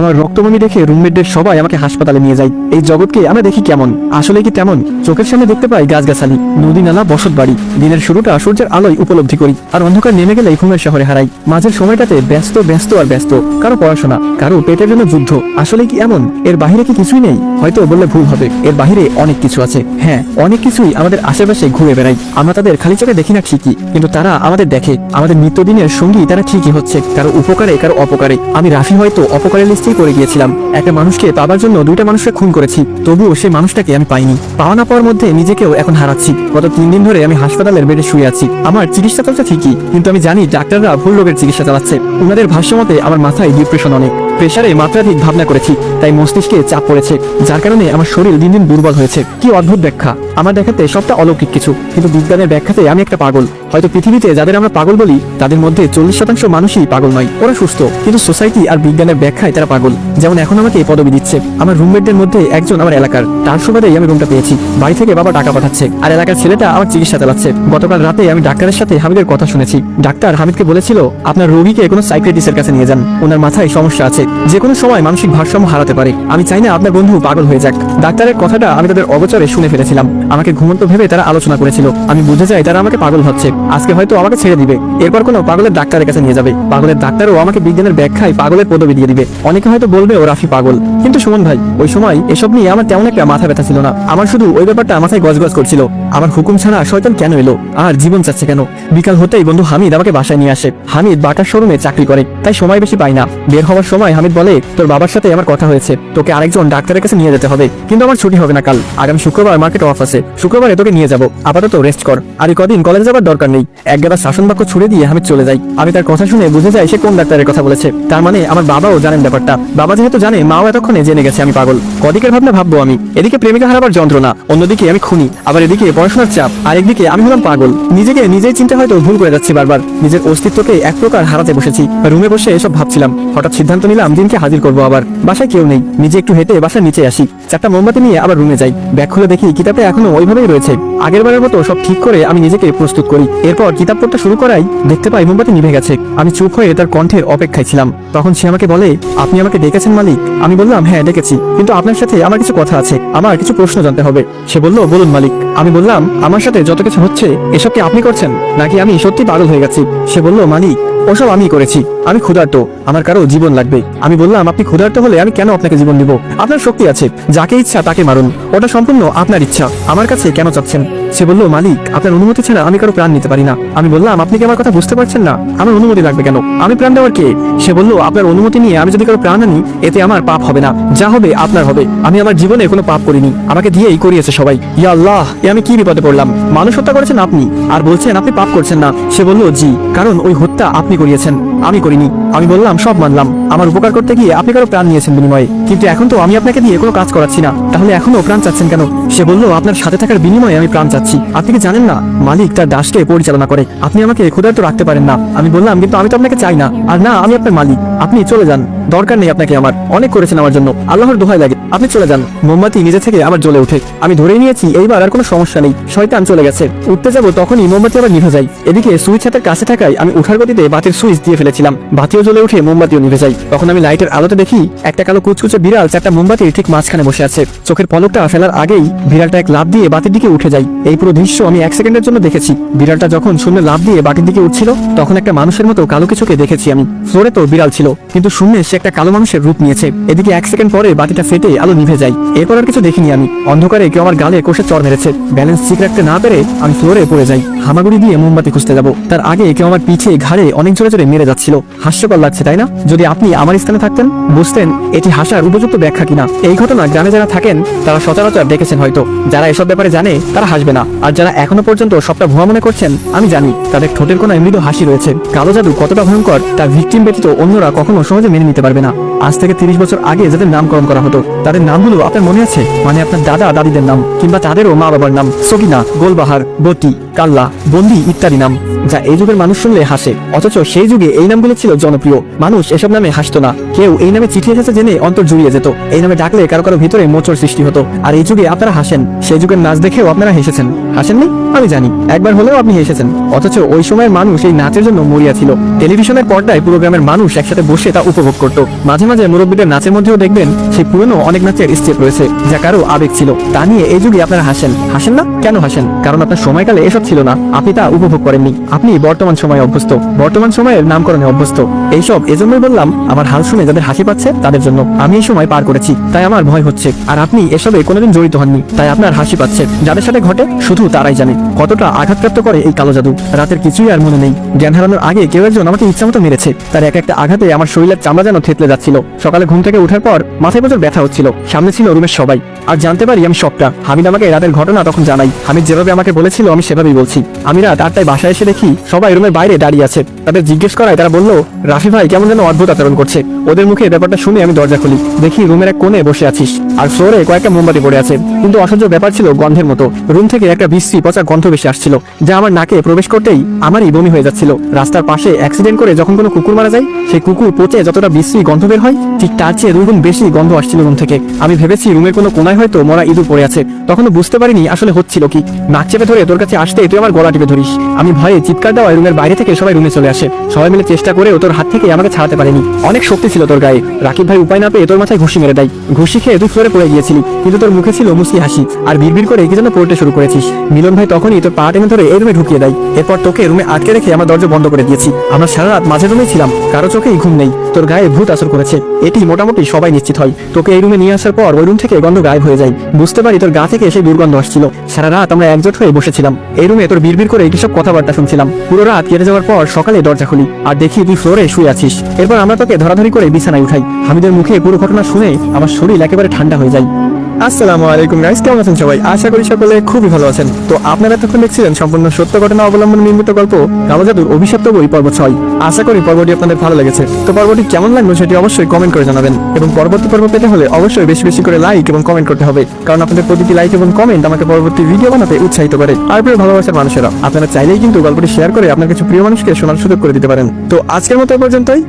আমার রক্তবমি দেখে রুমমেটদের সবাই আমাকে হাসপাতালে নিয়ে যায়। এই জগৎকে আমরা দেখি কেমন? আসলে কি তেমন? চোখের সামনে দেখতে পাই গাছগাছালি, নদী নালা, বসত বাড়ি। দিনের শুরুটা সূর্যের আলোয় উপলব্ধি করি, আর অন্ধকার নেমে গেলে ঘুমের শহরে হারাই। মাঝের সময়টাতে ব্যস্ত ব্যস্ত আর ব্যস্ত, কারও পড়াশোনা, কারও পেটের জন্য যুদ্ধ। আসলে কি এমন? এর বাহিরে কি কিছুই নেই? হয়তো বললে ভুল হবে। এর বাইরে অনেক কিছু আছে। হ্যাঁ অনেক কিছুই আমাদের আশেপাশে ঘুরে বেড়াই আমরা তাদের খালি চোখে দেখি না ঠিকই, কিন্তু তারা আমাদের দেখে। আমাদের নিত্যদিনের সঙ্গী তারা ঠিকই হচ্ছে, কারও উপকারে, কারও অপকারে। আমি রাফি হয়তো অপকারের লিস্টেই পড়ে গিয়েছিলাম। একটা মানুষকে পাবার জন্য দুইটা মানুষকে খুন করেছি। তবুও সেই মানুষটাকে আমি পাইনি। পাওয়া না পাওয়ার মধ্যে নিজেকেও এখন হারাচ্ছি। গত তিন দিন ধরে আমি হাসপাতালের বেডে শুয়ে আছি। আমার চিকিৎসা চলছে ঠিকই, কিন্তু আমি জানি ডাক্তাররা ভুল রোগের চিকিৎসা চালাচ্ছে। ওনাদের ভাষ্য মতে আমার মাথায় ডিপ্রেশন অনেক। প্রেশারে মাত্রাধিক ভাবনা করেছি, তাই মস্তিষ্কে চাপ পড়েছে, যার কারণে আমার শরীর দিন দিন দুর্বল হয়েছে। কি অদ্ভুত ব্যাখ্যা। আমার দেখাতে সবটা অলৌকিক কিছু, কিন্তু বিজ্ঞানের ব্যাখ্যাতে আমি একটা পাগল। হয়তো পৃথিবীতে যাদের আমরা পাগল বলি, তাদের মধ্যে চল্লিশ শতাংশ মানুষই পাগল নয়। ওরা সুস্থ, কিন্তু সোসাইটি আর বিজ্ঞানের ব্যাখ্যায় তারা পাগল। যেমন এখন আমাকে এই পদবি দিচ্ছে। আমার রুমমেটদের মধ্যে একজন আমার এলাকার। তার সুবাদেই আমি রুমটা পেয়েছি। বাড়ি থেকে বাবা টাকা পাঠাচ্ছে। আর এলাকার ছেলেটা আমার চিকিৎসা চালাচ্ছে। গতকাল রাতে আমি ডাক্তারের সাথে হামিদের কথা শুনেছি। ডাক্তার হামিদকে বলেছিল, আপনার রোগীকে কোনো সাইক্রেটিসের কাছে নিয়ে যান। ওনার মাথায় সমস্যা আছে। যে কোনো সময় মানসিক ভারসাম্য হারাতে পারে। আমি চাই না আপনার বন্ধু পাগল হয়ে যাক। ডাক্তারের কথাটা আমি তাদের অগোচরে শুনে ফেলেছিলাম। আমাকে ঘুমন্ত ভেবে তারা আলোচনা করেছিল। আমি বুঝে যাই তারা আমাকে পাগল ভাবছে। আজকে হয়তো আমাকে ছেড়ে দিবে। এরপর কোনো পাগলের ডাক্তারের কাছে নিয়ে যাবে। পাগলের ডাক্তারও আমাকে বিজ্ঞানের ব্যাখ্যায় পাগলের পদবি দিয়ে দিবে। অনেকে হয়তো বলবে, ও রাফি পাগল। কিন্তু সুমন ভাই, ওই সময় এসব নিয়ে আমার তেমন একটা মাথা ব্যথা ছিল না। আমার শুধু ওই ব্যাপারটা মাথায় গজগজ করছিল। আমার হুকুম ছাড়া শয়তান কেন এলো? আর জীবন চাচ্ছে কেন? বিকাল হতেই বন্ধু হামিদ আমাকে বাসায় নিয়ে আসে। হামিদ বাটার শোরুমে চাকরি করে, তাই সময় বেশি পাই না। বের হওয়ার সময় হামিদ বলে, তোর বাবার সাথে আমার কথা হয়েছে। তোকে আরেকজন ডাক্তারের কাছে নিয়ে যেতে হবে। কিন্তু আমার ছুটি হবে না কাল। আগামী শুক্রবার মার্কেট অফ আছে। শুক্রবারে তোকে নিয়ে যাব। আপাতত রেস্ট কর। আর কদিন কলেজে যাবার দরকার নেই। এক গাদা শাসন বাক্য ছুড়ে দিয়ে হামিদ চলে যাই আমি তার কথা শুনে বুঝে যাই সে কোন ডাক্তারের কথা বলেছে। তার মানে আমার বাবাও জানেন ব্যাপারটা। বাবা যেহেতু জানে, মাও এতক্ষণে জেনে গেছে আমি পাগল। কদিকের ভাবনা ভাববো আমি। এদিকে প্রেমিকা হারাবার যন্ত্রণা, অন্যদিকে আমি খুনি। আবার এদিকে পড়াশোনার চাপ। আর একদিকে আমি হলাম পাগল। নিজেকে নিজেই চিন্তা হয়তো ভুল করে যাচ্ছি বারবার। নিজের অস্তিত্বকে এক প্রকার হারাতে বসেছি। রুমে বসে এসব ভাবছিলাম। হঠাৎ সিদ্ধান্ত নিলাম দিনকে হাজির করব আবার। বাসায় কেউ নেই। নিজে একটু হেঁটে বাসার নিচে আসি। চারটা মোমবাতি নিয়ে আবার রুমে যাই। ব্যাগ খুলে দেখি কিতাবটা এখনও ওইভাবেই রয়েছে। আগের বারের মতো সব ঠিক করে আমি নিজেকে প্রস্তুত করি। এরপর কিতাব পড়তে শুরু করাই দেখতে পাই মোমবাতি নিভে গেছে। আমি চুপ হয়ে তার কণ্ঠের অপেক্ষায় ছিলাম। তখন সে আমাকে বলে, আপনি আমাকে ডেকেছেন মালিক? আমি বললাম হ্যাঁ ডেকেছি। কিন্তু আপনার সাথে আমার কিছু কথা আছে। আমার কিছু প্রশ্ন জানতে হবে। সে বলল, বলুন মালিক। আমি বললাম, আমার সাথে যত কিছু হচ্ছে, এসব কি আপনি করছেন? নাকি আমি সত্যি পাগল হয়ে গেছি? সে বলল, মালিক ওসব আমি করেছি। আমি ক্ষুধার্ত। আমার কারও জীবন লাগবে। আমি বললাম, আপনি ক্ষুধার্ত হলে আমি কেন আপনাকে জীবন দিব? আপনার শক্তি আছে। যাকে ইচ্ছা তাকে মারুন। ওটা সম্পূর্ণ আপনার ইচ্ছা। আমার কাছে কেন চাচ্ছেন? সে বলল, মালিক, আপনার অনুমতি ছাড়া আমি কারও প্রাণ নিতে পারি না। আমি বললাম, আপনি কি আমার কথা বুঝতে পারছেন না? আমার অনুমতি লাগবে কেন? আমি প্রাণ দেওয়ার কে? সে বলল, আপনার অনুমতি নিয়ে আমি যদি কারও প্রাণ আনি, এতে আমার পাপ হবে না। যা হবে, আপনার হবে। আমি আমার জীবনে কোনো পাপ করিনি। আমাকে দিয়েই করিয়েছে সবাই। ইয়া আল্লাহ, এ আমি কি বিপদে পড়লাম? মানুষ হত্যা করেছেন আপনি? আর বলছেন, আপনি পাপ করছেন না। সে বলল, জি, কারণ ওই হত্যা আপনি করিয়েছেন। আমি করিনি। আমি বললাম, সব মানলাম। আমার উপকার করতে গিয়ে আপনি কারও প্রাণ নিয়েছেন বিনিময়ে। কিন্তু এখন তো আমি আপনাকে দিয়ে কোনো কাজ করাচ্ছি না। তাহলে এখনও প্রাণ চাচ্ছেন কেন? সে বলল, আপনার সাথে থাকার বিনিময়ে আমি প্রাণ চাচ্ছি। আপনি কি জানেন না, মালিক তার দাসকে পরিচালনা করে। আপনি আমাকে ক্ষুধার্ত রাখতে পারেন না। আমি বললাম, কিন্তু আমি তো আপনাকে চাই না। আর না, আমি আপনার মালিক। আপনি চলে যান। দরকার নেই আপনাকে আমার। অনেক করেছেন আমার জন্য। আল্লাহর দোহাই লাগে। আপনি চলে যান। মোমবাতি নিজে থেকে আবার জ্বলে ওঠে। আমি ধরে নিয়েছি, এইবার আর কোনো সমস্যা নেই। শয়তান চলে গেছে। উঠতে যাব তখনই মোমবাতি আবার নিভে যায়। এদিকে সুইচ হাতের কাছে থাকায় আমি উঠার গতিতে বাতির সুইচ দিয়ে ফেলেছিলাম। বাতিও জ্বলে উঠে মোমবাতিও নিভে যায়। তখন আমি লাইটের আলোতে দেখি একটা কালো কুচকুচে বিড়াল চারটা মোমবাতির ঠিক মাঝখানে বসে আছে। চোখের পলকটা ফেলার আগেই বিড়ালটা এক লাভ দিয়ে বাতির দিকে উঠে যায়। এই পুরো দৃশ্য আমি এক সেকেন্ডের জন্য দেখেছি। বিড়ালটা যখন শূন্য লাভ দিয়ে বাটির দিকে উঠছিল, তখন একটা মানুষের মতো কালো কিছুকে দেখেছি আমি। ফ্লোরে তো বিড়াল ছিল। কিন্তু শূন্যে সে একটা কালো মানুষের রূপ নিয়েছে। এদিকে এক সেকেন্ড পরে বাতিটা ফেটে আলো নিভে যায়। এরপর আর কিছু দেখিনি আমি। অন্ধকারে কেউ আমার গালে কোষে চর মেরেছে। ব্যালেন্স ঠিক রাখতে না পেরে আমি ফ্লোরে পড়ে যাই। হামাগুড়ি দিয়ে মোমবাতি খুঁজতে যাব। তার আগে কেউ আমার পিছে ঘাড়ে অনেক জোরে জোরে মেরে যাচ্ছিল। হাস্যকর লাগছে, তাই না? যদি আপনি আমার স্থানে থাকতেন, বুঝতেন এটি হাসার উপযুক্ত ব্যাখ্যা কিনা। এই ঘটনা গ্রামে যারা থাকেন, তারা সচরাচর দেখেছেন হয়তো। যারা এসব ব্যাপারে জানে, তারা হাসবে না। আর যারা এখনও পর্যন্ত সবটা ভুয়া মনে করছেন, আমি জানি, তাদের ঠোঁটের কোনায় মৃদু হাসি রয়েছে। কালো জাদু কতটা ভয়ঙ্কর তার ভিকটিম ব্যতীত অন্যরা কখনো সহজে মেনে নিতে পারবে না। আজ থেকে তিরিশ বছর আগে যাদের নামকরণ করা হতো, তাদের নামগুলো আপনার মনে আছে? মানে আপনার দাদা দাদিদের নাম, কিংবা তাদেরও মা বাবার নাম সকিনা গোলবাহার, বটি, কাল্লা, বন্দি ইত্যাদি নাম, যা এই যুগের মানুষ শুনলে হাসে। অথচ সেই যুগে এই নামগুলো ছিল জনপ্রিয়। মানুষ এসব নামে হাসতো না। কেউ এই নামে চিঠি এসেছে জেনে অন্তর জুড়িয়ে যেত। এই নামে ডাকলে কারও কারও ভিতরে মোচর সৃষ্টি হতো। আর এই যুগে আপনারা হাসেন। সেই যুগের নাচ দেখেও আপনারা হেসেছেন। হাসেননি? আমি জানি। একবার হলেও আপনি হেসেছেন। অথচ ওই সময়ের মানুষ এই নাচের জন্য মরিয়া ছিল। টেলিভিশনের পর্দায় পুরো গ্রামের মানুষ একসাথে বসে তা উপভোগ করত। মাঝে মাঝে মুরব্বীদের নাচের মধ্যেও দেখবেন, সেই পুরনো অনেক নাচের স্টেপ রয়েছে, যা কারও আবেগ ছিল। তা নিয়ে এই যুগে আপনারা হাসেন। হাসেন না? কেন হাসেন? কারণ আপনার সময়কালে এসব ছিল না। আপনি তা উপভোগ করেননি। আপনি বর্তমান সময়ে অভ্যস্ত। বর্তমান সময়ের নামকরণে অভ্যস্ত। এইসব এজন্যই বললাম, আমার হাল শুনে যাদের হাসি পাচ্ছে, তাদের জন্য। আমি এই সময় পার করেছি। তাই আমার ভয় হচ্ছে। আর আপনি এসবে কোনোদিন জড়িত হননি। তাই আপনার হাসি পাচ্ছে। যাদের সাথে ঘটে, শুধু তারাই জানে। কতটা আঘাতপ্রাপ্ত করে এই কালো জাদু। রাতের কিছুই আর মনে নেই। জ্ঞান হারানোর আগে কেউ একজন আমাকে ইচ্ছামতো মেরেছে। তার এক একটা আঘাতে আমার শরীরের চামড়া যেন থেতলে যাচ্ছিল। সকালে ঘুম থেকে ওঠার পর মাথায় প্রচুর ব্যথা হচ্ছিল। সামনে ছিল রুমের সবাই। আর জানতে পারি আমি সবটা। হামিদ আমাকে রাতের ঘটনা তখন জানাই। হামিদ যেভাবে আমাকে বলেছিল, আমি সেভাবেই বলছি। আমি রাত আটটায় বাসায় এসে দেখি সবাই রুমের বাইরে দাঁড়িয়ে আছে। তাদের জিজ্ঞেস করায় তারা বলল, রাফি ভাই, কেমন যেন অদ্ভুত আচরণ করছে। ওদের মুখে ব্যাপারটা শুনে আমি দরজা খুলি। দেখি রুমের এক কোণে বসে আছিস। আর ফ্লোরে কয়েকটা মোমবাতি পড়ে আছে। কিন্তু অসহ্য ব্যাপার ছিল গন্ধের মতো। রুম থেকে একটা বিশ্রী পচা গন্ধ বেশি আসছিল, যা আমার নাকে প্রবেশ করতেই আমারই বমি হয়ে যাচ্ছিল। রাস্তার পাশে অ্যাক্সিডেন্ট করে যখন কোনো কুকুর মারা যায়, সেই কুকুর পচে যতটা বিশ্রী গন্ধ বের হয় ঠিক তার চেয়ে দুই গুণ বেশি গন্ধ আসছিল রুম থেকে। আমি ভেবেছি রুমের কোনো কোনায় হয়তো মরা ইঁদুর পড়ে আছে। তখনও বুঝতে পারিনি আসলে হচ্ছিল কি। নাক চেপে ধরে তোর কাছে আসতে তুই আমার গলা টিপে ধরিস। আমি ভয়ে চিৎকার দেওয়ায় রুমের বাইরে থেকে সবাই রুমে চলে আসে। সবাই মিলে চেষ্টা করে তোর হাত থেকে আমাকে ছাড়াতে পারেনি। অনেক শক্তি ছিল তোর গায়ে। রাকিব ভাই উপায় না পেয়ে তোর মাথায় ঘুষি মেরে দেয়। ঘুষি খেয়ে তুই ফ্লোরে পড়ে গিয়েছিলি। কিন্তু তোর মুখে ছিল মুসকি হাসি। আর বিড়বিড় করে কি যেন পড়তে শুরু করেছিস। মিলন ভাই তখনই তোর পা টেনে ধরে এই রুমে ঢুকিয়ে দেয়। এরপর তোকে রুমে আটকে রেখে আমার দরজা বন্ধ করে দিয়েছি। আমরা সারা রাত মাঝে রুমে ছিলাম। কারও চোখেই ঘুম নেই। তোর গায়ে ভূত আসর করেছে। এটি মোটামুটি সবাই নিশ্চিত হয়। তোকে এই রুমে নিয়ে আসার পর ওই রুম থেকে গন্ধ গায়েব হয়ে যায়। বুঝতে পারি তোর গা থেকে সেই দুর্গন্ধ আসছিল। সারা রাত আমরা একজোট হয়ে বসেছিলাম। এই রুমে তোর বিড়বিড় করে কিসব কথাবার্তা শুনছিলাম। পুরো রাত কেটে যাওয়ার পর সকালে দরজা খুলি আর দেখি তুই ফ্লোরে শুয়ে আছিস। এরপর আমরা তোকে ধরাধরি করে বিছানায় উঠাই। হামিদের মুখে পুরো ঘটনা শুনে আমার শরীর একেবারে ঠান্ডা হয়ে যায়। আসসালামু আলাইকুম গাইস কেমন আছেন সবাই? আশা করি সকলে খুবই ভালো আছেন। তো আপনারা এতক্ষণ দেখছিলেন সম্পূর্ণ সত্য ঘটনা অবলম্বন নির্মিত গল্প কালোজাদুর অভিশপ্ত বই পর্ব ছয়। আশা করি পর্বটি আপনাদের ভালো লেগেছে। তো পর্বটি কেমন লাগল সেটি অবশ্যই কমেন্ট করে জানাবেন। এবং পরবর্তী পর্ব পেতে হলে অবশ্যই বেশি বেশি করে লাইক এবং কমেন্ট করতে হবে। কারণ আপনাদের প্রতিটি লাইক এবং কমেন্ট আমাকে পরবর্তী ভিডিও বানাতে উৎসাহিত করে। আর প্রিয় ভালোবাসার মানুষেরা, আপনারা চাইলেই কিন্তু গল্পটি শেয়ার করে আপনার কিছু প্রিয় মানুষকে শোনার সুযোগ করে দিতে পারেন। তো আজকের মতো পর্যন্তই।